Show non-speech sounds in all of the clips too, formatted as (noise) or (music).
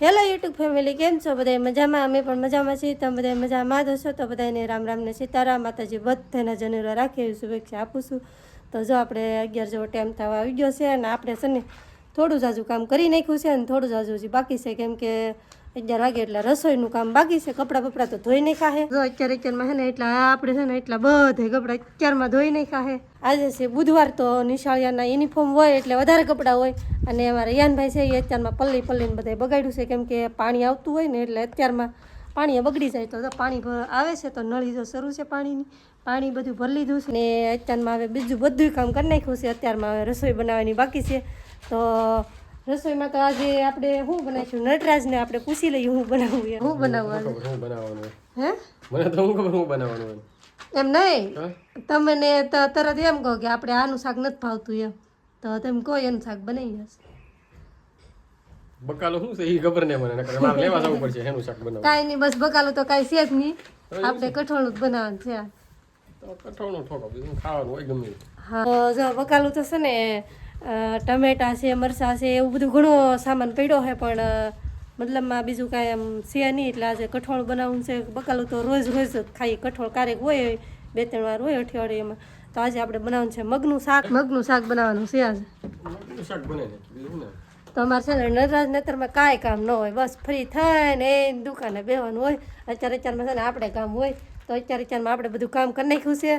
Hello YouTube family કેમ છો? બધા મજામાં? અમે પણ મજામાં છીએ. તમે બધા મજામાં જ હશો? તો બધાને રામ રામ ને સીતારામ. માતાજી બધાના જનેરા રાખી એવી શુભેચ્છા આપું છું. તો જો આપણે અગિયાર જેવો ટાઈમ થવા આવી ગયો છે અને આપણે છે ને થોડું જાજુ કામ કરી નાખ્યું છે અને થોડું જાજુ હજી બાકી છે. કેમ કે અગિયાર વાગે એટલે રસોઈનું કામ બાકી છે. કપડાં બપડા તો ધોઈ નહીં ખાહે જો અત્યારે અત્યારમાં છે ને એટલા આપણે છે ને એટલા બધે કપડાં અત્યારમાં ધોઈ નહીં ખાહે આજે છે બુધવાર તો નિશાળિયાના યુનિફોર્મ હોય એટલે વધારે કપડાં હોય. અને અમારા યાનભાઈ છે એ અત્યારમાં પલ્લી પલ્લીને બધાય બગાડ્યું છે. કેમ કે પાણી આવતું હોય ને એટલે અત્યારમાં પાણી બગડી જાય તો પાણી આવે છે. તો નળી જો શરૂ છે પાણીની. પાણી બધું ભરી લીધું છે. ને અત્યારમાં હવે બીજું બધું કામ કરી નાખ્યું છે. અત્યારમાં હવે રસોઈ બનાવવાની બાકી છે. તો રસોઈમાં તો આજે આપણે શું બનાવીશું? નટરાજને આપણે પૂછી લઈએ હું બનાવું એ હું બનાવવું બનાવવાનું હે? મને તો હું ખબર હું બનાવવાનું એમ નહીં? હા? તમે ને ત- તરત એમ કહો કે આપણે આનું શાક નથી ભાવતું એમ. તો તમે કહો એનું શાક બનાવી હશે બકાલો શું છે? એ ખબર નહીં મને. નકર મારે લેવા જવું પડશે એનું શાક બનાવવું કાંઈ નહીં બસ બકાલો તો કાંઈ છે જ નહીં. આપણે કઠોળનું જ બનાવવાનું છે. કઠોળનો ઠોકો બીજું ખાવાનું હોય ગમે. હા જો બકાલું તો છે ને ટમેટા છે મરચાં છે એવું બધું ઘણો સામાન પડ્યો છે પણ મતલબમાં બીજું કાંઈ આમ છે નહીં. એટલે આજે કઠોળ બનાવવું છે. બકાલું તો રોજ રોજ ખાઈ કઠોળ ક્યારેક હોય બે ત્રણ વાર હોય અઠવાડિયામાં. તો આજે આપણે બનાવવાનું છે મગનું શાક. મગનું શાક બનાવવાનું છે આજે. ને? ને. તો અમારે છે ને નટરાજ નેતરમાં કાંઈ કામ ન હોય. બસ ફ્રી થઈને એ દુકાને બેવાનું હોય. અત્યારે અત્યારમાં છે ને આપણે કામ હોય. તો અત્યારે અત્યારમાં આપણે બધું કામ કરી નાખ્યું છે.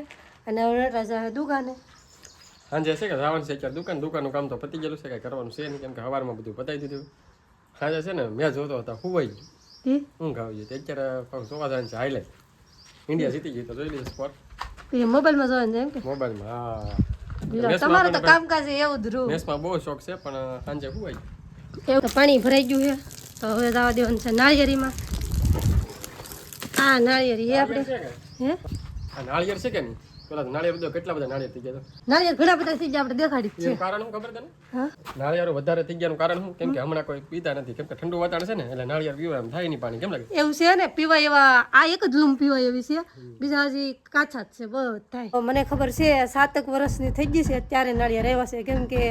અને હવે નટરાજ દુકાને. સાંજે છે કે જવાનું છે અત્યારે દુકાન દુકાનનું કામ તો પતી ગયેલું છે કાંઈ કરવાનું છે નહીં કેમ કે સવારમાં બધું પતાવી દીધું સાંજે છે ને મેં જોતો હતો હુવાઈ ગયું હું ઊંઘ આવી ગઈ અત્યારે પાછું જોવા જવાનું છે હાઈલાઇટ ઇન્ડિયા જીતી ગઈ તો જોઈ લીધું સ્પોટ મોબાઈલમાં જોવાનું છે એમ કે મોબાઈલમાં હા તમારું તો કામકાજ એવું ધ્રુવ મેસમાં બહુ શોખ છે પણ સાંજે હુવાઈ ગયું એવું તો પાણી ભરાઈ ગયું છે તો હવે જવા દેવાનું છે નાળિયેરીમાં હા નાળિયેરી એ આપણે હે આ નાળિયેર છે કે નહીં પેલા નાળિયેર બધો કેટલા બધા નાળિયેર થઈ ગયા નાળિયેર ઘણા બધા થઈ ગયા આપણે દેખાડી છે. કારણ શું ખબર તને? નાળિયેરો વધારે થઈ ગયાનું કારણ શું? કેમ કે હમણાં કોઈ પીતા નથી. કેમ કે ઠંડુ વાતાવરણ છે ને એટલે નાળિયેર પીવા એમ થાય નહીં પાણી. કેમ લાગે? એવું છે ને પીવાય એવા આ એક જ લૂમ પીવાય એવી છે. બીજા હજી કાચા જ છે બધા મને ખબર છે સાતક વર્ષની થઈ ગઈ છે અત્યારે નાળિયેર આવ્યા છે. કેમ કે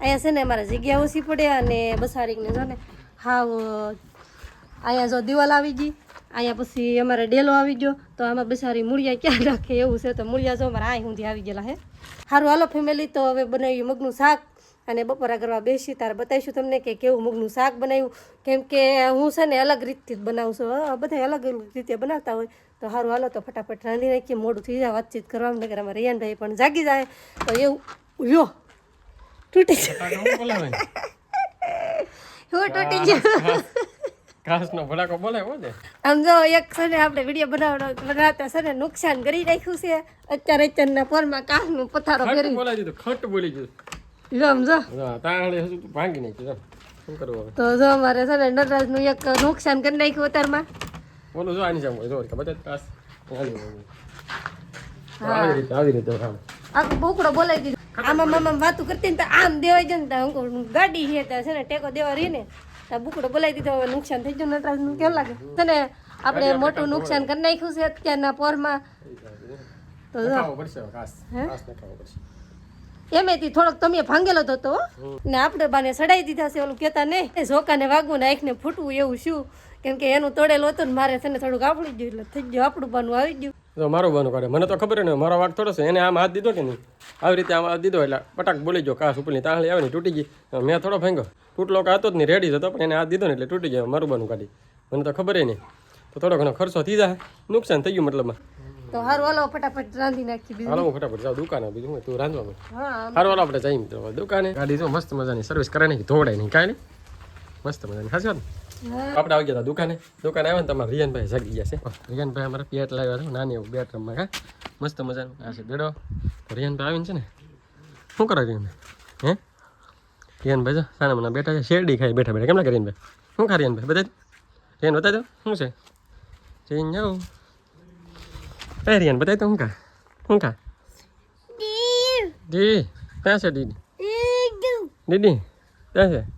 અહીંયા છે ને અમારે જગ્યા ઓછી પડે અને બસારીકને જો ને હાવ અહીંયા જો દિવાલ આવી ગઈ. અહીંયા પછી અમારે ડેલો આવી ગયો તો આમાં બસારી મૂળિયા ક્યાં રાખે એવું છે તો મૂળિયા જો અમારે આ સુધી આવી ગયેલા હે. સારું હાલો ફેમિલી તો હવે બનાવ્યું મગનું શાક અને બપોરા કરવા બેસી તારે બતાવીશું તમને કે કેવું મગનું શાક બનાવ્યું. કેમ કે હું છે ને અલગ રીતથી જ બનાવું છું હા, બધા અલગ અલગ રીતે બનાવતા હોય. તો સારું હાલો તો ફટાફટ રાંધી નાખીએ મોડું થઈ જાય વાતચીત કરવામાં નગર અમારે રિયાનભાઈ પણ જાગી જાય. તો એવું યો તૂટી જાય (laughs) હું તૂટી ગયો. ઘાસનો ભડાકો બોલે બોલે. આમ જો એક છે ને આપણે વીડિયો બનાવવાનો બનાવતા છે ને નુકસાન કરી રાખ્યું છે. અત્યારે અત્યારના પોરમાં કાચનું પથારો ફેરી બોલાવી દીધું ખટ બોલી ગયું જો આમ જો. તાણે હજુ ભાંગી નાખ્યું શું કરવું તો જો અમારે છે ને નટરાજનું એક નુકસાન કરી નાખ્યું અત્યારમાં. બોલું જો આની સામે જો બધા કાસ આવી. આવી રીતે આવી રીતે આમ આખું બોકડો બોલાવી દીધું. આમાં મામા વાતું કરતી ને તો આમ દેવાય છે ને ગાડી છે છે ને ટેકો દેવા રહી ને. બુકડો બોલાવી દીધો હવે નુકસાન થઈ ગયું નટરાજનું કેમ લાગે? તને આપણે મોટું નુકસાન કરી નાખ્યું છે અત્યારના પોરમાં. તો પડશે એમેથી થોડોક તમે ભાંગેલો તો હતો ને આપણે બાને સડાઈ દીધા છે ઓલું કહેતા નહીં. એ ઝોકાને વાગવું ને આંખને ફૂટવું એવું શું? કેમ કે એનું તોડેલું હતું ને મારે છે ને થોડુંક આવડી ગયું એટલે થઈ ગયું આપણું બાનું આવી ગયું. મારું બાનું કાઢે. મને તો ખબર ને મારો વાગ થોડો છે એને આમ હાથ દીધો કે નહીં? આવી રીતે આમાં દીધો એટલે પટાક બોલી ગયો કાસ ઉપરની તાળી આવે ને તૂટી ગઈ. મેં થોડો ફેંગો તૂટલો કાતો જ નહીં રેડી હતો પણ એને આ દીધો ને એટલે તૂટી ગયો મારું બનું કાઢી. મને તો ખબર નહીં. તો થોડો ઘણો ખર્ચો થઈ જાય. નુકસાન થઈ ગયું મતલબ તો હારું હાલો ફટાફટ રાંધી નાખી બીજું. હાલો હું ફટાફટ જાઉં દુકાને બીજું તું રાંધવા માંડ. હા સારું હાલો આપણે જઈએ મિત્રો દુકાને. ગાડી જો મસ્ત મજાની સર્વિસ કરાય નહીં ધોવડાય નહીં કાંઈ નહીં. મસ્ત મજાની. વાત ને? આપણે આવી ગયા હતા દુકાને. દુકાને આવ્યા ને તમારા રિયાનભાઈ જાગી ગયા છે. રિયાનભાઈ અમારા પેટ લાવ્યા હતા. નાની એવું બેટ રમવા કા મસ્ત મજાનું. આ છે બેડો તો રિયાનભાઈ આવીને છે ને શું કરે રિયાનભાઈ? હે? રિયાનભાઈ જો સાના મને બેઠા છે શેરડી ખાઈ બેઠા બેઠા. કેમ લાગે રિયાનભાઈ? શું ખા રિયાનભાઈ? બતાવી રિયન રિયાન બતાવી દો. શું છે? જઈને જાઉં એ રિયાન બતાવી દો શું ખા? શું ખા? દી ક્યાં છે દીદી. દીદી ક્યાં છે?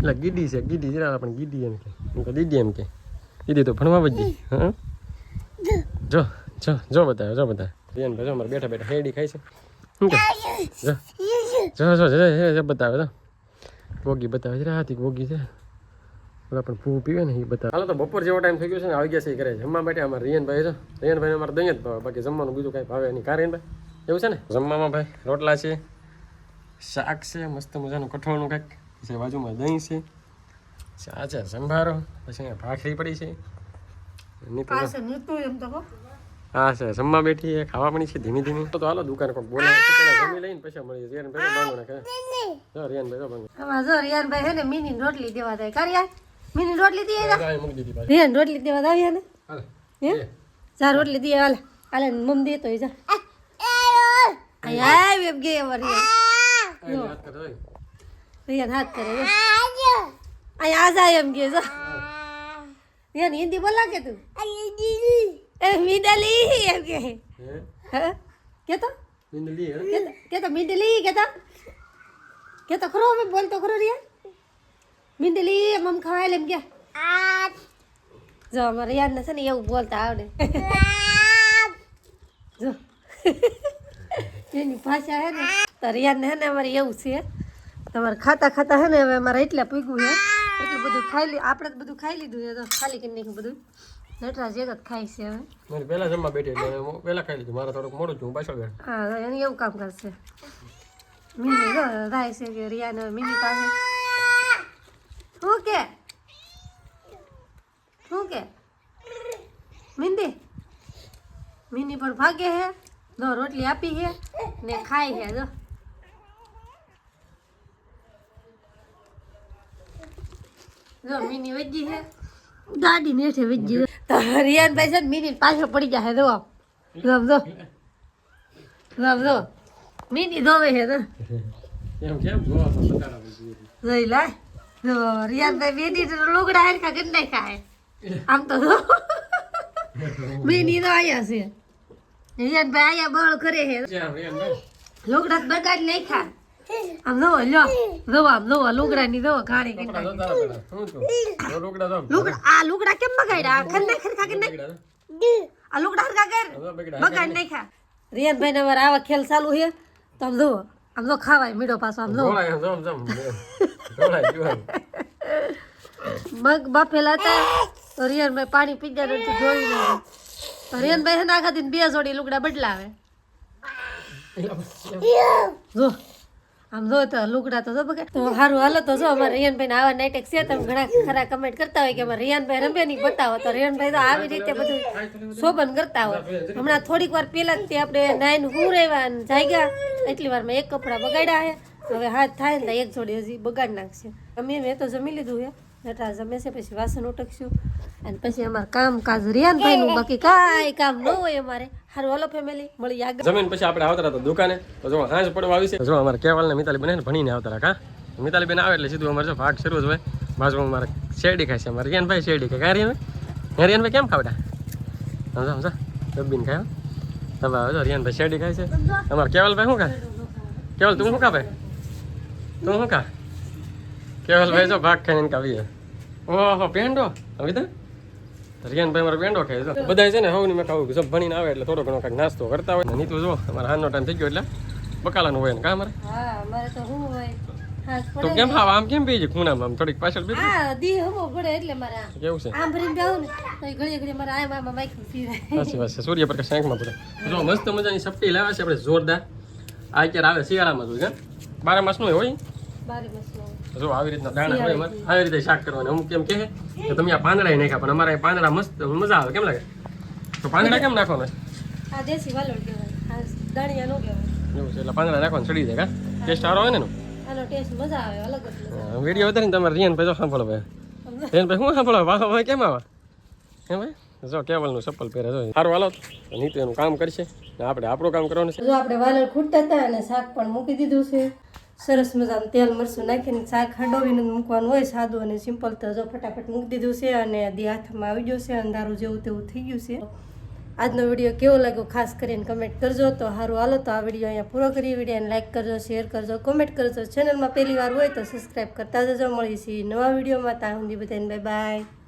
એટલે ગીડી છે, ગીડી જરા પણ ગીડી એમ કે. કે દીદી એમ કે. દીદી તો ભણવા ગઈ. હા? જો જો જો બતાવે જો બતાવે. બેન ભાઈ જો અમારે બેઠા બેઠા હેડી ખાય છે. શું કે? જો જો જો જો બતાવે તો ગોગી બતાવે છે હાથી ગોગી છે. બધા પણ ફૂ પીવે ને એ બધા હાલો તો બપોર જેવો ટાઈમ થઈ ગયો છે ને, આવી ગયા છે એ ઘરે. જમવા માટે અમારે રિયનભાઈ છે. રિયનભાઈ અમારે દહીં જ ભાવે. બાકી જમવાનું બીજું કાંઈ ભાવે નહીં. કારણ ભાઈ એવું છે ને? જમવામાં ભાઈ રોટલા છે, શાક છે, મસ્ત મજાનું કઠોળનું કંઈક. પછી બાજુમાં દહીં છે સાચા છે સંભારો પછી અહીંયા ભાખરી પડી છે પાસે હા છે જમવા બેઠી છે ખાવા પણ છે ધીમે ધીમે તો હાલો દુકાન પણ બોલાવે જમી લઈને પછી મળી રિયનભાઈ બાંગો નાખે જો રિયનભાઈ બાંગો આમાં જો રિયાનભાઈ હે ને મિની રોટલી દેવા દે કર્યા મિની રોટલી પાછી રિયાન રોટલી દેવા દાવ્યા ને હે જા રોટલી દઈએ હાલે હાલે મમ દે તો જા એમ કે અમાર રિયાન હાથ કરે જો. અહીંયા આ જાય એમ કે જો રિયાન હિન્દી બોલા કે તું એ મીડલી એમ કે કે તો હે કે તો- કે તો મીડલી કે તો કે તો ખરો હવે બોલ તો ખરો રિયાન એમ મમ ખવાય એમ કે જો અમારે યાદ ને છે ને એવું બોલતા આવડે જો એની ભાષા હે ને તો રિયાન હે ને અમારે એવું છે તમારે ખાતા ખાતા હે ને હવે અમારે એટલે પૂગ્યું છે. એટલું બધું ખાઈ લી આપણે બધું ખાઈ લીધું છે તો ખાલી કરી નાખ્યું બધું. નટરાજ એક જ ખાય છે હવે. મારી પહેલા જમવા બેઠી એટલે હું પહેલા ખાઈ લીધું મારે થોડુંક મોડું છું પાછળ ગયો હા એની એવું કામ કરશે. મિની હો થાય છે કે રિયાન મિની પાસે. શું કે? શું કે? મિંદી? મિની પણ ભાગે હે દો રોટલી આપી હે ને ખાય હે જો જો મિની વેજી હે ગાડી નેઠે વેજી તો રિયાનભાઈ છે ને મિની પાછળ પડી જાય જો રમ જો. રમ જો. મિની ધોવે છે તો એમ કેમ? જોવા તો પછી જોઈ લે. જો રિયાનભાઈ તો લુગડા હરખા કરી નાખ્યા આમ તો જો. મિની તો આયા છે. રિયાનભાઈ આયા બળ કરે લુગડા નાખ્યા. આમ જોવો લ્યો. જોવો આમ જોવો લુગડા ની જોવો છું જો લુગડા આ લુગડા કેમ બગાડ્યા? ખંડે ખરખા બગડા તો. આ લુગડા હરખા કર. બગડા નાખ્યા. રિયાનભાઈ ને અમારે આવા ખેલ ચાલુ છે. તો આમ જોવો આમ ખાવાય મીઠો પાછો મગ બાફેલા હતા. તો રિયાનભાઈ પાણી પી ગયા નથી જોઈ નહીં તો રિયાનભાઈ છે ને બે જોડી લુગડા બદલાવે. જો. આમ જો તો લુગડા તો જો બગાડ. તો સારું હાલો તો જો, અમારે રિયાનભાઈ આવા નાટક છે, તમે ઘણા ખરા કમેન્ટ કરતા હોય કે અમારે રિયાનભાઈ રમે નહીં, બતાવો. તો રિયાનભાઈ તો આવી રીતે બધું શોભન કરતા હોય. હમણાં થોડીક વાર પહેલા જ તે આપણે નાઈન હું રહેવા જાગ્યા, એટલી વારમાં એક કપડા બગાડ્યા છે. હવે હાથ થાય ને એક જોડી હજી બગાડ નાખશે. અમે મેં તો જમી લીધું છે. નટરાજ જમે છે પછી વાસણ ઉટકશું. અને પછી અમારે કામ કાજ રિયાનભાઈનું બાકી કાંઈ કામ ન હોય અમારે. હારું હાલો ફેમિલી મળી આગળ. જમીન પછી આપણે આવતા હતા દુકાને. તો જો હાંજ પડવા આવી છે. જો અમારે કેવાલ ને મિતાલી બને ભણીને આવતા હતા કા મિતાલી બેન આવે એટલે સીધું અમારે જો ભાગ શરૂ જ હોય. બાજુમાં અમારે શેરડી ખાય છે અમારે. રિયાનભાઈ શેરડી ખાય. કાં રિયાનભાઈ રિયાનભાઈ કેમ ખાવડા? સમજો સમજો ડબ્બીને ખાય તમે આવે જો રિયાનભાઈ શેરડી ખાય છે. અમારે કેવલભાઈ શું ખાય? કેવલ તું શું ખાવે તું શું ખા? કેવલભાઈ જો ભાગ ખાઈને કાવીએ. ઓહો પેંડો? હવે તો રિયાનભાઈ મારો પેંડો ખાય છે. બધા છે ને હવની મેં ખાવું સબ ભણીને આવે એટલે થોડો ઘણો કાંઈક નાસ્તો કરતા હોય. નહીં તો જો અમારે હાલનો ટાઈમ થઈ ગયો એટલે બકાલાનું હોય ને કા અમારે? હા અમારે તો શું હોય. તો કેમ હા આમ કેમ પી ખૂણામાં? આમ થોડીક પાછળ બી હા દી હમો પડે એટલે મારે કેવું છે? આમ ભરીને જાઉં ને તો ઘડી ઘડી મારા મારે આમ માઈક ફીરાય સાચી વાત છે સૂર્યપ્રકાશ આંખમાં પડે. જો મસ્ત મજાની સપટી લાવે છે આપણે જોરદાર. આ અત્યારે આવે શિયાળામાં જોઈએ બારે માસનું હોય બારે મસલો જો આવી રીતના દાણા હોય આવી રીતે શાક કરવાનું. અમુક કેમ કે તમે આ પાંદડા નાખ્યા પણ અમારે પાંદડા મસ્ત મજા આવે. કેમ લાગે? તો પાંદડા કેમ નાખવાના? આ દેશી વાલોડ કહેવાય. દાણિયા નો કહેવાય. એવું છે એટલે પાંદડા નાખવાનું ચડી જાય કા? ટેસ્ટ સારો હોય ને આનો ટેસ્ટ મજા આવે અલગ જ વીડિયો તમારે રિયન ભાઈ જો સાંભળો ભાઈ. રિયાન ભાઈ શું સાંભળો? વાહ ભાઈ કેમ આવે? હે ભાઈ? જો કેવલનું ચપ્પલ પહેરે જો. સારું હાલો. નીતુ એનું કામ કરશે ને આપણે આપણું કામ કરવાનું છે. જો આપણે વાલળ ખૂટતા હતા અને શાક પણ મૂકી દીધું છે. સરસ મજાનું તેલ, મરચું નાખીને શાક હંડોવીને મૂકવાનું હોય, સાદું અને સિમ્પલ તો જો ફટાફટ મૂકી દીધું છે અને દી હાથમાં આવી ગયો છે, અંધારું જેવું તેવું થઈ ગયું છે. આજનો વીડિયો કેવો લાગ્યો ખાસ કરીને કમેન્ટ કરજો. તો સારું હાલો, તો આ વીડિયો અહીંયા પૂરો કરી વિડીયોને લાઇક કરજો શેર કરજો કોમેન્ટ કરજો. ચેનલમાં પહેલી વાર હોય તો સબસ્ક્રાઈબ કરતા જજો. મળીશું નવા વિડીયોમાં. ત્યાં સુધી બધાને બાય બાય